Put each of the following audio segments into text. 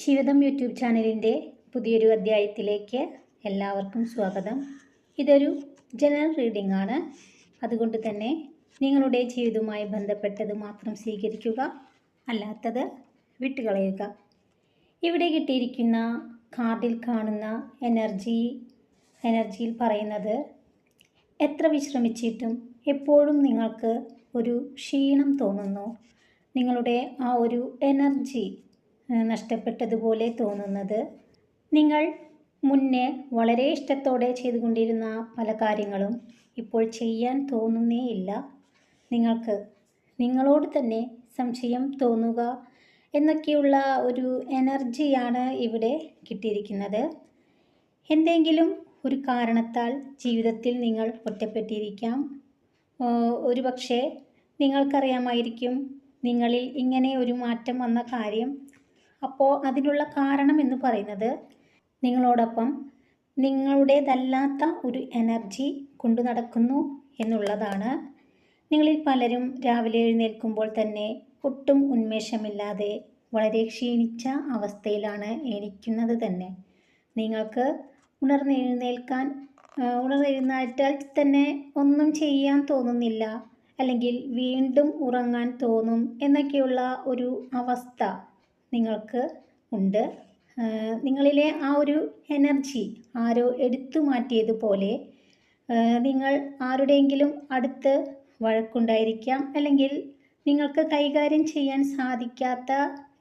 ശിവദം YouTube ചാനലിന്റെ പുതിയൊരു അധ്യായത്തിലേക്ക് എല്ലാവർക്കും സ്വാഗതം. ഇതൊരു ജനറൽ റീഡിംഗ് ആണ്. അതുകൊണ്ട് തന്നെ നിങ്ങളുടെ ജീവിതവുമായി ബന്ധപ്പെട്ടത് മാത്രം സ്വീകരിക്കുക അല്ലാത്തത് വിട്ടുകളയുക. ഇവിടെ കിട്ടിയിരിക്കുന്ന കാർഡിൽ കാണുന്ന എനർജി എനർജിയിൽ പറയുന്നത് എത്ര വിശ്രമിച്ചിട്ടും എപ്പോഴും നിങ്ങൾക്ക് ഒരു ക്ഷീണം തോന്നുന്നു. നിങ്ങളുടെ ആ ഒരു എനർജി നഷ്ടപ്പെട്ടതുപോലെ തോന്നുന്നത്. നിങ്ങൾ മുന്നേ വളരെ ഇഷ്ടത്തോടെ ചെയ്തുകൊണ്ടിരുന്ന പല കാര്യങ്ങളും ഇപ്പോൾ ചെയ്യാൻ തോന്നുന്നേ ഇല്ല നിങ്ങൾക്ക് നിങ്ങളോട് തന്നെ സംശയം തോന്നുക എന്നൊക്കെയുള്ള ഒരു എനർജിയാണ് ഇവിടെ കിട്ടിയിരിക്കുന്നത്. എന്തെങ്കിലും ഒരു കാരണത്താൽ ജീവിതത്തിൽ നിങ്ങൾ ഒറ്റപ്പെട്ടിരിക്കാം. ഒരു പക്ഷേ നിങ്ങൾക്കറിയാമായിരിക്കും നിങ്ങളിൽ ഇങ്ങനെ ഒരു മാറ്റം വന്ന കാര്യം അപ്പോൾ അതിനുള്ള കാരണം എന്ന് പറയുന്നത് നിങ്ങളോടൊപ്പം നിങ്ങളുടേതല്ലാത്ത ഒരു എനർജി കൊണ്ടു നടക്കുന്നു എന്നുള്ളതാണ്. നിങ്ങളിൽ പലരും രാവിലെ എഴുന്നേൽക്കുമ്പോൾ തന്നെ ഒട്ടും ഉന്മേഷമില്ലാതെ വളരെ ക്ഷീണിച്ച അവസ്ഥയിലാണ് എണീക്കുന്നത് തന്നെ. നിങ്ങൾക്ക് ഉണർന്നെഴുന്നേൽക്കാൻ ഉണർന്നെഴുന്നേറ്റാൽ തന്നെ ഒന്നും ചെയ്യാൻ തോന്നുന്നില്ല. അല്ലെങ്കിൽ വീണ്ടും ഉറങ്ങാൻ തോന്നും എന്നൊക്കെയുള്ള ഒരു അവസ്ഥ നിങ്ങൾക്ക് ഉണ്ട്. നിങ്ങളിലെ ആ ഒരു എനർജി ആരോ എടുത്തു മാറ്റിയതുപോലെ നിങ്ങൾ ആരുടെയെങ്കിലും അടുത്ത് വഴക്കുണ്ടായിരിക്കാം. അല്ലെങ്കിൽ നിങ്ങൾക്ക് കൈകാര്യം ചെയ്യാൻ സാധിക്കാത്ത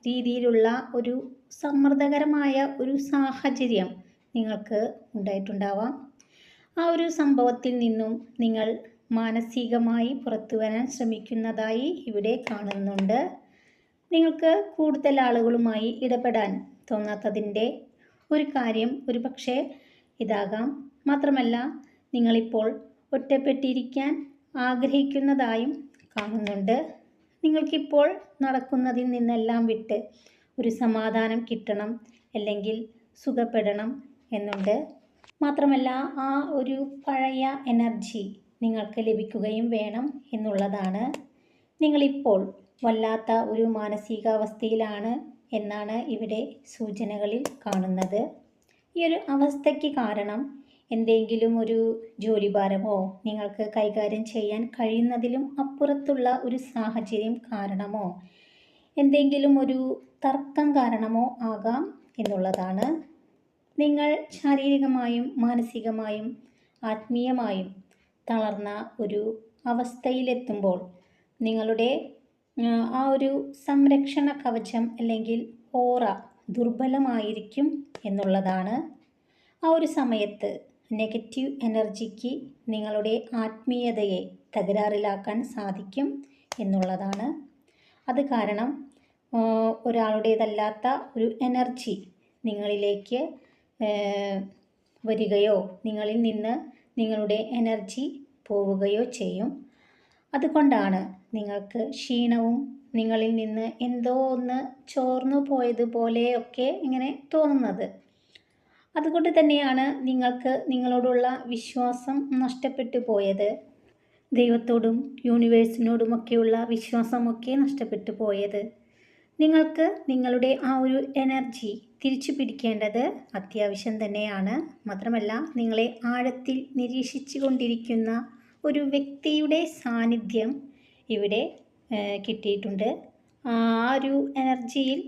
രീതിയിലുള്ള ഒരു സമ്മർദ്ദകരമായ ഒരു സാഹചര്യം നിങ്ങൾക്ക് ഉണ്ടായിട്ടുണ്ടാവാം. ആ ഒരു സംഭവത്തിൽ നിന്നും നിങ്ങൾ മാനസികമായി പുറത്തു വരാൻ ശ്രമിക്കുന്നതായി ഇവിടെ കാണുന്നുണ്ട്. നിങ്ങൾക്ക് കൂടുതൽ ആളുകളുമായി ഇടപെടാൻ തോന്നാത്തതിന്റെ ഒരു കാര്യം ഒരു പക്ഷേ ഇതാകാം. മാത്രമല്ല നിങ്ങളിപ്പോൾ ഒറ്റപ്പെട്ടിരിക്കാൻ ആഗ്രഹിക്കുന്നതായും കാണുന്നുണ്ട്. നിങ്ങൾക്കിപ്പോൾ നടക്കുന്നതിൽ നിന്നെല്ലാം വിട്ട് ഒരു സമാധാനം കിട്ടണം അല്ലെങ്കിൽ സുഖപ്പെടണം എന്നുണ്ട്. മാത്രമല്ല ആ ഒരു പഴയ എനർജി നിങ്ങൾക്ക് ലഭിക്കുകയും വേണം എന്നുള്ളതാണ്. നിങ്ങളിപ്പോൾ വല്ലാത്ത ഒരു മാനസികാവസ്ഥയിലാണ് എന്നാണ് ഇവിടെ സൂചനകളിൽ കാണുന്നത്. ഈ ഒരു അവസ്ഥയ്ക്ക് കാരണം എന്തെങ്കിലും ഒരു ജോലിഭാരമോ നിങ്ങൾക്ക് കൈകാര്യം ചെയ്യാൻ കഴിയുന്നതിലും അപ്പുറത്തുള്ള ഒരു സാഹചര്യം കാരണമോ എന്തെങ്കിലും ഒരു തർക്കം കാരണമോ ആകാം എന്നുള്ളതാണ്. നിങ്ങൾ ശാരീരികമായും മാനസികമായും ആത്മീയമായും തളർന്ന ഒരു അവസ്ഥയിലെത്തുമ്പോൾ നിങ്ങളുടെ ആ, ഒരു സംരക്ഷണ കവചം അല്ലെങ്കിൽ ഓറ ദുർബലമായിരിക്കും എന്നുള്ളതാണ് ആ ഒരു സമയത്ത് നെഗറ്റീവ് എനർജിക്ക് നിങ്ങളുടെ ആത്മീയതയെ തകരാറിലാക്കാൻ സാധിക്കും എന്നുള്ളതാണ്. അത് കാരണം ഒരാളുടേതല്ലാത്ത ഒരു എനർജി നിങ്ങളിലേക്ക് വരികയോ നിങ്ങളിൽ നിന്ന് നിങ്ങളുടെ എനർജി പോവുകയോ ചെയ്യും. അതുകൊണ്ടാണ് നിങ്ങൾക്ക് ക്ഷീണവും നിങ്ങളിൽ നിന്ന് എന്തോ ഒന്ന് ചോർന്നു പോയതുപോലെയൊക്കെ ഇങ്ങനെ തോന്നുന്നത്. അതുകൊണ്ട് തന്നെയാണ് നിങ്ങൾക്ക് നിങ്ങളോടുള്ള വിശ്വാസം നഷ്ടപ്പെട്ടു പോയത്. ദൈവത്തോടും യൂണിവേഴ്സിനോടുമൊക്കെയുള്ള വിശ്വാസമൊക്കെ നഷ്ടപ്പെട്ടു പോയത്. നിങ്ങൾക്ക് നിങ്ങളുടെ ആ ഒരു എനർജി തിരിച്ചു പിടിക്കേണ്ടത് അത്യാവശ്യം തന്നെയാണ്. മാത്രമല്ല നിങ്ങളെ ആഴത്തിൽ നിരീക്ഷിച്ചു കൊണ്ടിരിക്കുന്ന ഒരു വ്യക്തിയുടെ സാന്നിധ്യം ഇവിടെ കിട്ടിയിട്ടുണ്ട്. ആ ഒരു എനർജിയിൽ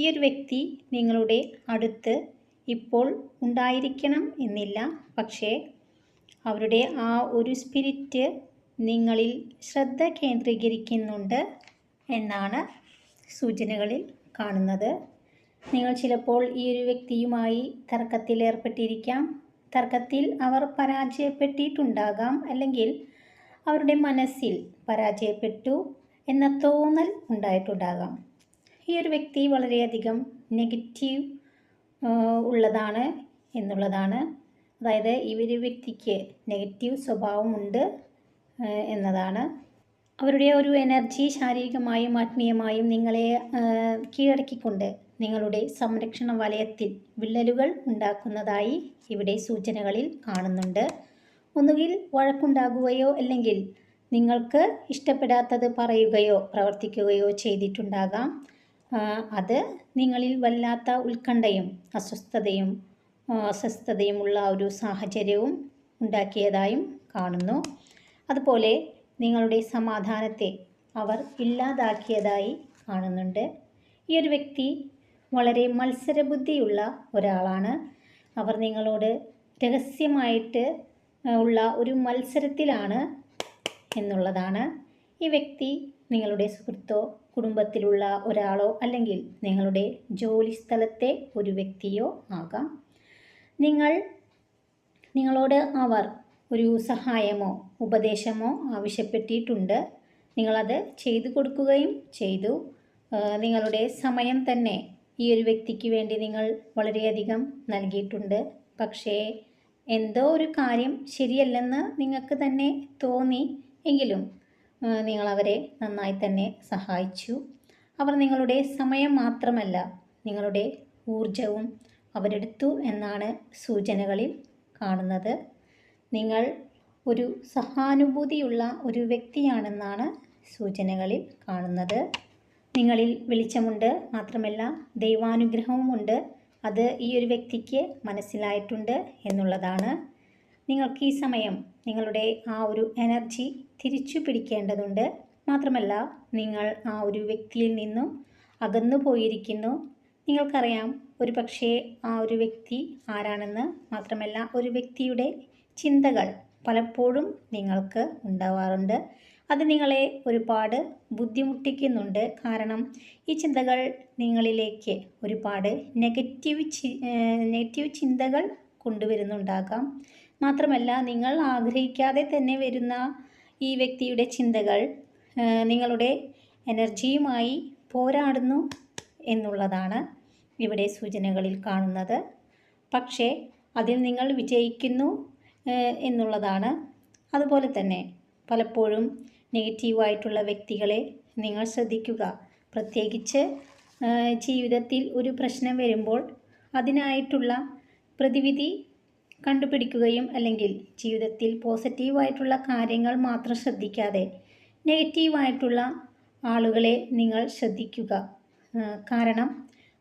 ഈ ഒരു വ്യക്തി നിങ്ങളുടെ അടുത്ത് ഇപ്പോൾ ഉണ്ടായിരിക്കണം എന്നില്ല. പക്ഷേ അവരുടെ ആ ഒരു സ്പിരിറ്റ് നിങ്ങളിൽ ശ്രദ്ധ കേന്ദ്രീകരിക്കുന്നുണ്ട് എന്നാണ് സൂചനകളിൽ കാണുന്നത്. നിങ്ങൾ ചിലപ്പോൾ ഈ ഒരു വ്യക്തിയുമായി തർക്കത്തിൽ ഏർപ്പെട്ടിരിക്കാം തർക്കത്തിൽ അവർ പരാജയപ്പെട്ടിട്ടുണ്ടാകാം അല്ലെങ്കിൽ അവരുടെ മനസ്സിൽ പരാജയപ്പെട്ടു എന്ന തോന്നൽ ഉണ്ടായിട്ടുണ്ടാകാം. ഈ ഒരു വ്യക്തി വളരെയധികം നെഗറ്റീവ് ഉള്ളതാണ് എന്നുള്ളതാണ്. അതായത് ഈ ഒരു വ്യക്തിക്ക് നെഗറ്റീവ് സ്വഭാവമുണ്ട് എന്നതാണ്. അവരുടെ ഒരു എനർജി ശാരീരികമായും ആത്മീയമായും നിങ്ങളെ കീഴടക്കിക്കൊണ്ട് നിങ്ങളുടെ സംരക്ഷണ വലയത്തിൽ വിള്ളലുകൾ ഉണ്ടാക്കുന്നതായി ഇവിടെ സൂചനകളിൽ കാണുന്നുണ്ട്. ഒന്നുകിൽ വഴക്കുണ്ടാകുകയോ അല്ലെങ്കിൽ നിങ്ങൾക്ക് ഇഷ്ടപ്പെടാത്തത് പറയുകയോ പ്രവർത്തിക്കുകയോ ചെയ്തിട്ടുണ്ടാകാം. അത് നിങ്ങളിൽ വല്ലാത്ത ഉത്കണ്ഠയും അസ്വസ്ഥതയും അസ്വസ്ഥതയുമുള്ള ഒരു സാഹചര്യവും ഉണ്ടാക്കിയതായും കാണുന്നു. അതുപോലെ നിങ്ങളുടെ സമാധാനത്തെ അവർ ഇല്ലാതാക്കിയതായി കാണുന്നുണ്ട്. ഈ ഒരു വ്യക്തി വളരെ മത്സരബുദ്ധിയുള്ള ഒരാളാണ്. അവർ നിങ്ങളോട് രഹസ്യമായിട്ട് ഉള്ള ഒരു മത്സരത്തിലാണ് എന്നുള്ളതാണ്. ഈ വ്യക്തി നിങ്ങളുടെ സുഹൃത്തോ കുടുംബത്തിലുള്ള ഒരാളോ അല്ലെങ്കിൽ നിങ്ങളുടെ ജോലി സ്ഥലത്തെ ഒരു വ്യക്തിയോ ആകാം. നിങ്ങൾ നിങ്ങളോട് അവർ ഒരു സഹായമോ ഉപദേശമോ ആവശ്യപ്പെട്ടിട്ടുണ്ട്. നിങ്ങളത് ചെയ്തു കൊടുക്കുകയും ചെയ്തു. നിങ്ങളുടെ സമയം തന്നെ ഈ ഒരു വ്യക്തിക്ക് വേണ്ടി നിങ്ങൾ വളരെയധികം നൽകിയിട്ടുണ്ട്. പക്ഷേ എന്തോ ഒരു കാര്യം ശരിയല്ലെന്ന് നിങ്ങൾക്ക് തന്നെ തോന്നി എങ്കിലും നിങ്ങൾ അവരെ നന്നായി തന്നെ സഹായിച്ചു. അവർ നിങ്ങളുടെ സമയം മാത്രമല്ല നിങ്ങളുടെ ഊർജവും അവരെടുത്തു എന്നാണ് സൂചനകളിൽ കാണുന്നത്. നിങ്ങൾ ഒരു സഹാനുഭൂതിയുള്ള ഒരു വ്യക്തിയാണെന്നാണ് സൂചനകളിൽ കാണുന്നത്. നിങ്ങളിൽ വെളിച്ചമുണ്ട് മാത്രമല്ല ദൈവാനുഗ്രഹവുമുണ്ട് അത് ഈ ഒരു വ്യക്തിക്ക് മനസ്സിലായിട്ടുണ്ട് എന്നുള്ളതാണ്. നിങ്ങൾക്ക് ഈ സമയം നിങ്ങളുടെ ആ ഒരു എനർജി തിരിച്ചു പിടിക്കേണ്ടതുണ്ട്. മാത്രമല്ല നിങ്ങൾ ആ ഒരു വ്യക്തിയിൽ നിന്നും അകന്നു പോയിരിക്കുന്നു. നിങ്ങൾക്കറിയാം ഒരു പക്ഷേ ആ ഒരു വ്യക്തി ആരാണെന്ന്. മാത്രമല്ല ഒരു വ്യക്തിയുടെ ചിന്തകൾ പലപ്പോഴും നിങ്ങൾക്ക് ഉണ്ടാവാറുണ്ട്. അത് നിങ്ങളെ ഒരുപാട് ബുദ്ധിമുട്ടിക്കുന്നുണ്ട്. കാരണം ഈ ചിന്തകൾ നിങ്ങളിലേക്ക് ഒരുപാട് നെഗറ്റീവ് നെഗറ്റീവ് ചിന്തകൾ കൊണ്ടുവരുന്നുണ്ടാകാം. മാത്രമല്ല നിങ്ങൾ ആഗ്രഹിക്കാതെ തന്നെ വരുന്ന ഈ വ്യക്തിയുടെ ചിന്തകൾ നിങ്ങളുടെ എനർജിയുമായി പോരാടുന്നു എന്നുള്ളതാണ് ഇവിടെ സൂചനകളിൽ കാണുന്നത്. പക്ഷേ അതിൽ നിങ്ങൾ വിജയിക്കുന്നു എന്നുള്ളതാണ്. അതുപോലെ തന്നെ പലപ്പോഴും നെഗറ്റീവായിട്ടുള്ള വ്യക്തികളെ നിങ്ങൾ ശ്രദ്ധിക്കുക. പ്രത്യേകിച്ച് ജീവിതത്തിൽ ഒരു പ്രശ്നം വരുമ്പോൾ അതിനായിട്ടുള്ള പ്രതിവിധി കണ്ടുപിടിക്കുകയും അല്ലെങ്കിൽ ജീവിതത്തിൽ പോസിറ്റീവായിട്ടുള്ള കാര്യങ്ങൾ മാത്രം ശ്രദ്ധിക്കാതെ നെഗറ്റീവായിട്ടുള്ള ആളുകളെ നിങ്ങൾ ശ്രദ്ധിക്കുക. കാരണം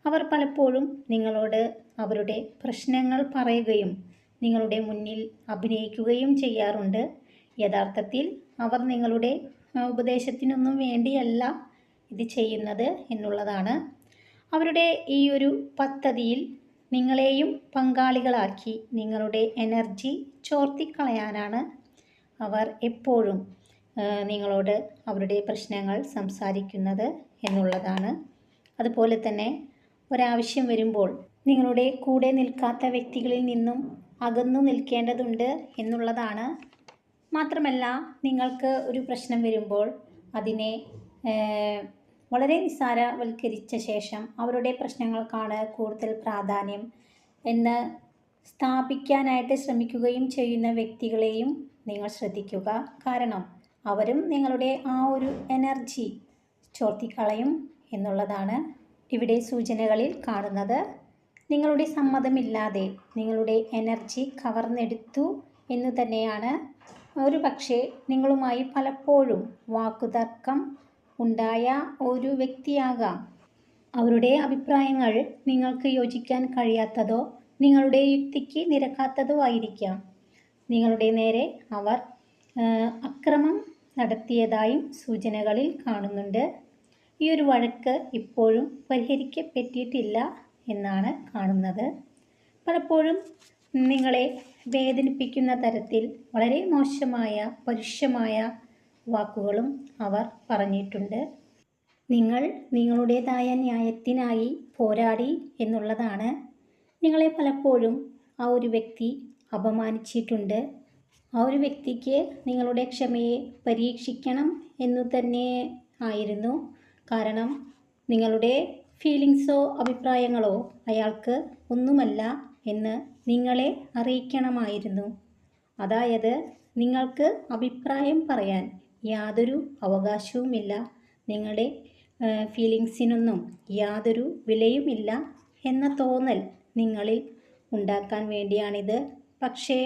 അവർ പലപ്പോഴും നിങ്ങളോട് അവരുടെ പ്രശ്നങ്ങൾ പറയുകയും നിങ്ങളുടെ മുന്നിൽ അഭിനയിക്കുകയും ചെയ്യാറുണ്ട്. യഥാർത്ഥത്തിൽ അവർ നിങ്ങളുടെ ഉപദേശത്തിനൊന്നും വേണ്ടിയല്ല ഇത് ചെയ്യുന്നത് എന്നുള്ളതാണ്. അവരുടെ ഈ ഒരു പദ്ധതിയിൽ നിങ്ങളെയും പങ്കാളികളാക്കി നിങ്ങളുടെ എനർജി ചോർത്തിക്കളയാനാണ് അവർ എപ്പോഴും നിങ്ങളോട് അവരുടെ പ്രശ്നങ്ങൾ സംസാരിക്കുന്നത് എന്നുള്ളതാണ്. അതുപോലെ തന്നെ ഒരാവശ്യം വരുമ്പോൾ നിങ്ങളുടെ കൂടെ നിൽക്കാത്ത വ്യക്തികളിൽ നിന്നും അകന്നു നിൽക്കേണ്ടതുണ്ട് എന്നുള്ളതാണ്. മാത്രമല്ല നിങ്ങൾക്ക് ഒരു പ്രശ്നം വരുമ്പോൾ അതിനെ വളരെ നിസ്സാരവൽക്കരിച്ച ശേഷം അവരുടെ പ്രശ്നങ്ങൾക്കാണ് കൂടുതൽ പ്രാധാന്യം എന്ന് സ്ഥാപിക്കാനായിട്ട് ശ്രമിക്കുകയും ചെയ്യുന്ന വ്യക്തികളെയും നിങ്ങൾ ശ്രദ്ധിക്കുക. കാരണം അവരും നിങ്ങളുടെ ആ ഒരു എനർജി ചോർത്തിക്കളയും എന്നുള്ളതാണ് ഇവിടെ സൂചനകളിൽ കാണുന്നത്. നിങ്ങളുടെ സമ്മതമില്ലാതെ നിങ്ങളുടെ എനർജി കവർന്നെടുത്തു എന്ന് തന്നെയാണ്. ഒരു പക്ഷേ നിങ്ങളുമായി പലപ്പോഴും വാക്കുതർക്കം ഉണ്ടായ ഒരു വ്യക്തിയാകാം. അവരുടെ അഭിപ്രായങ്ങൾ നിങ്ങൾക്ക് യോജിക്കാൻ കഴിയാത്തതോ നിങ്ങളുടെ യുക്തിക്ക് നിരക്കാത്തതോ ആയിരിക്കാം. നിങ്ങളുടെ നേരെ അവർ അക്രമം നടത്തിയതായും സൂചനകളിൽ കാണുന്നുണ്ട്. ഈ ഒരു വഴക്ക് ഇപ്പോഴും പരിഹരിക്കപ്പെട്ടിട്ടില്ല. എന്നാണ് കാണുന്നത്. പലപ്പോഴും നിങ്ങളെ വേദനിപ്പിക്കുന്ന തരത്തിൽ വളരെ മോശമായ പരുഷമായ വാക്കുകളും അവർ പറഞ്ഞിട്ടുണ്ട്. നിങ്ങൾ നിങ്ങളുടേതായ ന്യായത്തിനായി പോരാടി എന്നുള്ളതാണ്. നിങ്ങളെ പലപ്പോഴും ആ ഒരു വ്യക്തി അപമാനിച്ചിട്ടുണ്ട്. ആ ഒരു വ്യക്തിക്ക് നിങ്ങളുടെ ക്ഷമയെ പരീക്ഷിക്കണം എന്നു തന്നെ ആയിരുന്നു. കാരണം നിങ്ങളുടെ ഫീലിങ്സോ അഭിപ്രായങ്ങളോ അയാൾക്ക് ഒന്നുമല്ല എന്ന് നിങ്ങളെ അറിയിക്കണമായിരുന്നു. അതായത് നിങ്ങൾക്ക് അഭിപ്രായം പറയാൻ യാതൊരു അവകാശവുമില്ല. നിങ്ങളുടെ ഫീലിങ്സിനൊന്നും യാതൊരു വിലയുമില്ല എന്ന തോന്നൽ നിങ്ങളിൽ ഉണ്ടാക്കാൻ വേണ്ടിയാണിത്. പക്ഷേ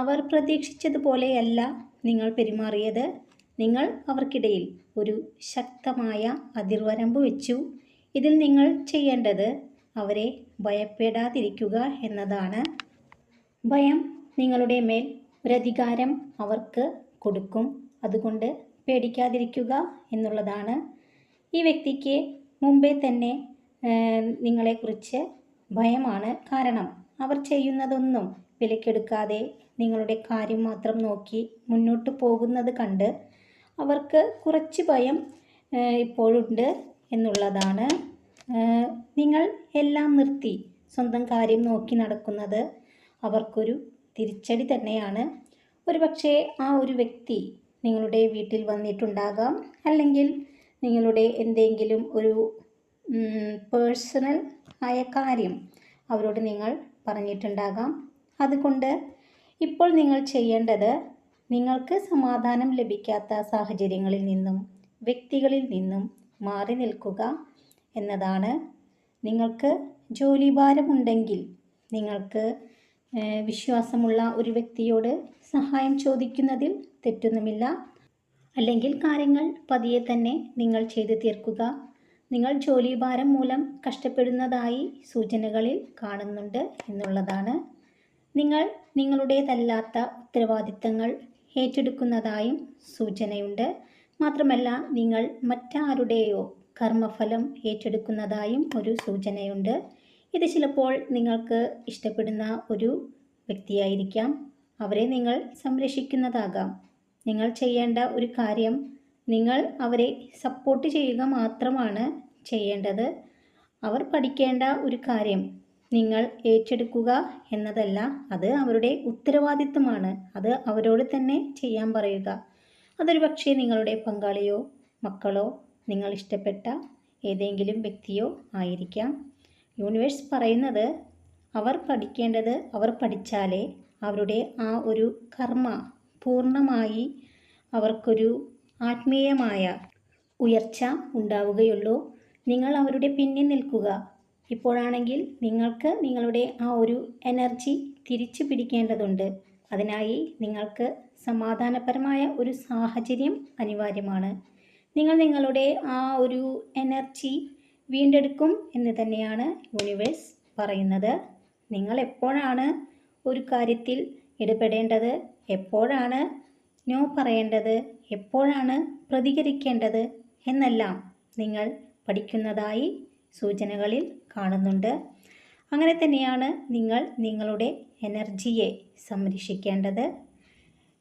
അവർ പ്രതീക്ഷിച്ചതുപോലെയല്ല നിങ്ങൾ പെരുമാറിയത്. നിങ്ങൾ അവർക്കിടയിൽ ഒരു ശക്തമായ അതിർവരമ്പ് വെച്ചു. ഇതിൽ നിങ്ങൾ ചെയ്യേണ്ടത് അവരെ ഭയപ്പെടാതിരിക്കുക എന്നതാണ്. ഭയം നിങ്ങളുടെ മേൽ ഒരധികാരം അവർക്ക് കൊടുക്കും. അതുകൊണ്ട് പേടിക്കാതിരിക്കുക എന്നുള്ളതാണ്. ഈ വ്യക്തിക്ക് മുമ്പേ തന്നെ നിങ്ങളെക്കുറിച്ച് ഭയമാണ് കാരണം. അവർ ചെയ്യുന്നതൊന്നും വിലക്കെടുക്കാതെ നിങ്ങളുടെ കാര്യം മാത്രം നോക്കി മുന്നോട്ട് പോകുന്നത് കണ്ട് അവർക്ക് കുറച്ച് ഭയം ഇപ്പോഴുണ്ട്. എന്നുള്ളതാണ്. നിങ്ങൾ എല്ലാം നിർത്തി സ്വന്തം കാര്യം നോക്കി നടക്കുന്നത്. അവർക്കൊരു തിരിച്ചടി തന്നെയാണ്. ഒരു പക്ഷേ ആ ഒരു വ്യക്തി നിങ്ങളുടെ വീട്ടിൽ വന്നിട്ടുണ്ടാകാം. അല്ലെങ്കിൽ നിങ്ങളുടെ എന്തെങ്കിലും ഒരു പേഴ്സണൽ ആയ കാര്യം അവരോട് നിങ്ങൾ പറഞ്ഞിട്ടുണ്ടാകാം. അതുകൊണ്ട് ഇപ്പോൾ നിങ്ങൾ ചെയ്യേണ്ടത് നിങ്ങൾക്ക് സമാധാനം ലഭിക്കാത്ത സാഹചര്യങ്ങളിൽ നിന്നും വ്യക്തികളിൽ നിന്നും മാറി നിൽക്കുക എന്നതാണ്. നിങ്ങൾക്ക് ജോലിഭാരമുണ്ടെങ്കിൽ നിങ്ങൾക്ക് വിശ്വാസമുള്ള ഒരു വ്യക്തിയോട് സഹായം ചോദിക്കുന്നതിൽ തെറ്റൊന്നുമില്ല. അല്ലെങ്കിൽ കാര്യങ്ങൾ പതിയെ തന്നെ നിങ്ങൾ ചെയ്തു തീർക്കുക. നിങ്ങൾ ജോലിഭാരം മൂലം കഷ്ടപ്പെടുന്നതായി സൂചനകളിൽ കാണുന്നുണ്ട് എന്നുള്ളതാണ്. നിങ്ങൾ നിങ്ങളുടേതല്ലാത്ത ഉത്തരവാദിത്തങ്ങൾ ഏറ്റെടുക്കുന്നതായും സൂചനയുണ്ട്. മാത്രമല്ല നിങ്ങൾ മറ്റാരുടെയോ കർമ്മഫലം ഏറ്റെടുക്കുന്നതായും ഒരു സൂചനയുണ്ട്. ഇത് ചിലപ്പോൾ നിങ്ങൾക്ക് ഇഷ്ടപ്പെടുന്ന ഒരു വ്യക്തിയായിരിക്കാം. അവരെ നിങ്ങൾ സംരക്ഷിക്കുന്നതാകാം. നിങ്ങൾ ചെയ്യേണ്ട ഒരു കാര്യം നിങ്ങൾ അവരെ സപ്പോർട്ട് ചെയ്യുക മാത്രമാണ് ചെയ്യേണ്ടത്. അവർ പഠിക്കേണ്ട ഒരു കാര്യം നിങ്ങൾ ഏറ്റെടുക്കുക എന്നതല്ല അത് അവരുടെ ഉത്തരവാദിത്തമാണ് അത് അവരോട് തന്നെ ചെയ്യാൻ പറയുക. അതൊരു പക്ഷേ നിങ്ങളുടെ പങ്കാളിയോ മക്കളോ നിങ്ങൾ ഇഷ്ടപ്പെട്ട ഏതെങ്കിലും വ്യക്തിയോ ആയിരിക്കാം. യൂണിവേഴ്സ് പറയുന്നത് അവർ പഠിക്കേണ്ടത് അവർ പഠിച്ചാലേ അവരുടെ ആ ഒരു കർമ്മ പൂർണമായി അവർക്കൊരു ആത്മീയമായ ഉയർച്ച ഉണ്ടാവുകയുള്ളൂ. നിങ്ങൾ അവരുടെ പിന്നിൽ നിൽക്കുക. ഇപ്പോഴാണെങ്കിൽ നിങ്ങൾക്ക് നിങ്ങളുടെ ആ ഒരു എനർജി തിരിച്ചു പിടിക്കേണ്ടതുണ്ട്. അതിനായി നിങ്ങൾക്ക് സമാധാനപരമായ ഒരു സാഹചര്യം അനിവാര്യമാണ്. നിങ്ങൾ നിങ്ങളുടെ ആ ഒരു എനർജി വീണ്ടെടുക്കും എന്ന് തന്നെയാണ് യൂണിവേഴ്സ് പറയുന്നത്. നിങ്ങൾ എപ്പോഴാണ് ഒരു കാര്യത്തിൽ ഇടപെടേണ്ടത്? എപ്പോഴാണ് നോ പറയേണ്ടത്? എപ്പോഴാണ് പ്രതികരിക്കേണ്ടത്? എന്നെല്ലാം നിങ്ങൾ പഠിക്കുന്നതായി സൂചനകളിൽ കാണുന്നുണ്ട്. അങ്ങനെ തന്നെയാണ് നിങ്ങൾ നിങ്ങളുടെ എനർജിയെ സംരക്ഷിക്കേണ്ടത്.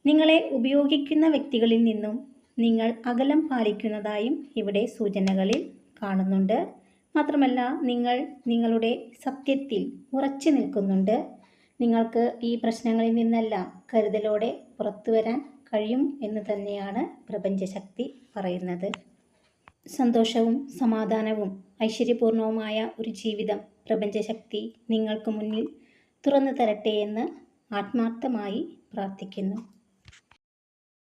നിങ്ങളെ ഉപയോഗിക്കുന്ന വ്യക്തികളിൽ നിന്നും നിങ്ങൾ അകലം പാലിക്കുന്നതായും ഇവിടെ സൂചനകളിൽ കാണുന്നുണ്ട്. മാത്രമല്ല നിങ്ങൾ നിങ്ങളുടെ സത്യത്തിൽ ഉറച്ചു നിൽക്കുന്നുണ്ട്. നിങ്ങൾക്ക് ഈ പ്രശ്നങ്ങളിൽ നിന്നെല്ലാം കരുതലോടെ പുറത്തു വരാൻ കഴിയും എന്ന് തന്നെയാണ് പ്രപഞ്ചശക്തി പറയുന്നത്. സന്തോഷവും സമാധാനവും ഐശ്വര്യപൂർണവുമായ ഒരു ജീവിതം പ്രപഞ്ചശക്തി നിങ്ങൾക്ക് മുന്നിൽ തുറന്നു തരട്ടെ എന്ന് ആത്മാർത്ഥമായി പ്രാർത്ഥിക്കുന്നു.